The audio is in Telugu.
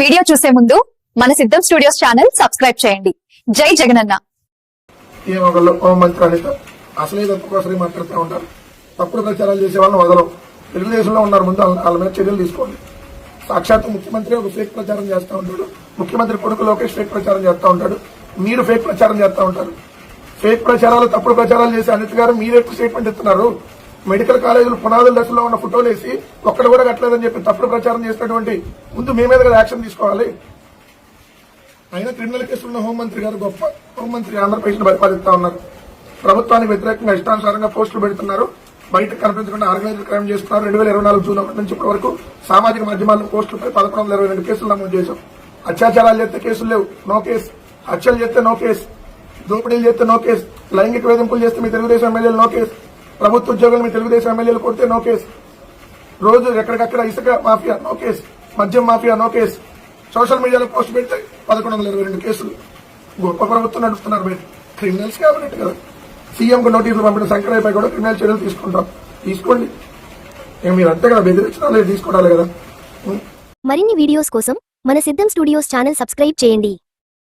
వీడియో చూసే ముందు మన సిద్ధం స్టూడియోస్ ఛానల్ సబ్స్క్రైబ్ చేయండి. జై జగనన్న. అసలే తప్పు మాట్లాడుతూ ఉంటారు తప్పుడు ప్రచారాలు చేసే వాళ్ళని వదలవు. తెలుగుదేశంలో ఉన్నారు ముందు వాళ్ళ మీద చర్యలు తీసుకోండి. సాక్షాత్ ముఖ్యమంత్రి ఒక ఫేక్ ప్రచారం చేస్తూ ఉంటాడు. ముఖ్యమంత్రి కొడుకు లోకేష్ ఫేక్ ప్రచారం చేస్తూ ఉంటాడు. మీరు ఫేక్ ప్రచారం చేస్తూ ఉంటారు. ఫేక్ ప్రచారాలు తప్పుడు ప్రచారాలు చేసే అనిత్ గారు మీరు ఎక్కువ స్టేట్మెంట్ ఇస్తున్నారు మెడికల్ కాలేజీలు పునాదుల దశలో ఉన్న ఫోటోలు వేసి ఒక్కడ కూడా కట్టలేదని చెప్పి తప్పుడు ప్రచారం చేసినటువంటి ముందు మీ మీద యాక్షన్ తీసుకోవాలి. అయినా క్రిమినల్ కేసులున్న హోంమంత్రి గారు గొప్ప హోంమంత్రి ఆంధ్రప్రదేశ్ పరిపాలిస్తా ఉన్నారు. ప్రభుత్వానికి వ్యతిరేకంగా ఇష్టానుసారంగా పోస్టులు పెడుతున్నారు. బయట కనిపించకుండా ఆర్గనైజ్డ్ క్రైమ్ చేస్తున్నారు. రెండు వేల ఇరవై నాలుగు జూన్ ఒకటి నుంచి ఇప్పటి వరకు సామాజిక మాధ్యమాల్లో పోస్టులపై పదకొండు వందల ఇరవై రెండు కేసులు నమోదు చేశాం. అత్యాచారాలు చేస్తే కేసులు లేవు. No case. హత్యలు చేస్తే నో కేసు. దోపిడీలు చేస్తే నో కేసు. లైంగిక వేధింపులు చేస్తే మీ తెలుగుదేశం ఎమ్మెల్యేలు నో కేసు. ప్రభుత్వ ఉద్యోగులు మీ తెలుగుదేశం ఎమ్మెల్యేలు కొడితే నో కేసు రోజు ఎక్కడికక్కడ ఇసుక మాఫియా నో కేసు మద్యం మాఫియా నో కేసు సోషల్ మీడియాలో పోస్ట్ పెడితే పదకొండు వందల ఇరవై రెండు కేసులు. గొప్ప ప్రభుత్వం నడుపుతున్నారు మీరు. క్రిమినల్స్ కాబట్టి కదా. సీఎంకు నోటీసులు పంపిన శంకరయ్యపై కూడా క్రిమినల్ చర్యలు తీసుకుంటాం. తీసుకోండి. ఇక మీరు అంతే కదా బెదిరించిన లేదు తీసుకోవాలి కదా. మరిన్ని వీడియోస్ కోసం మన సిద్ధం స్టూడియోస్ ఛానల్ సబ్స్క్రైబ్ చేయండి.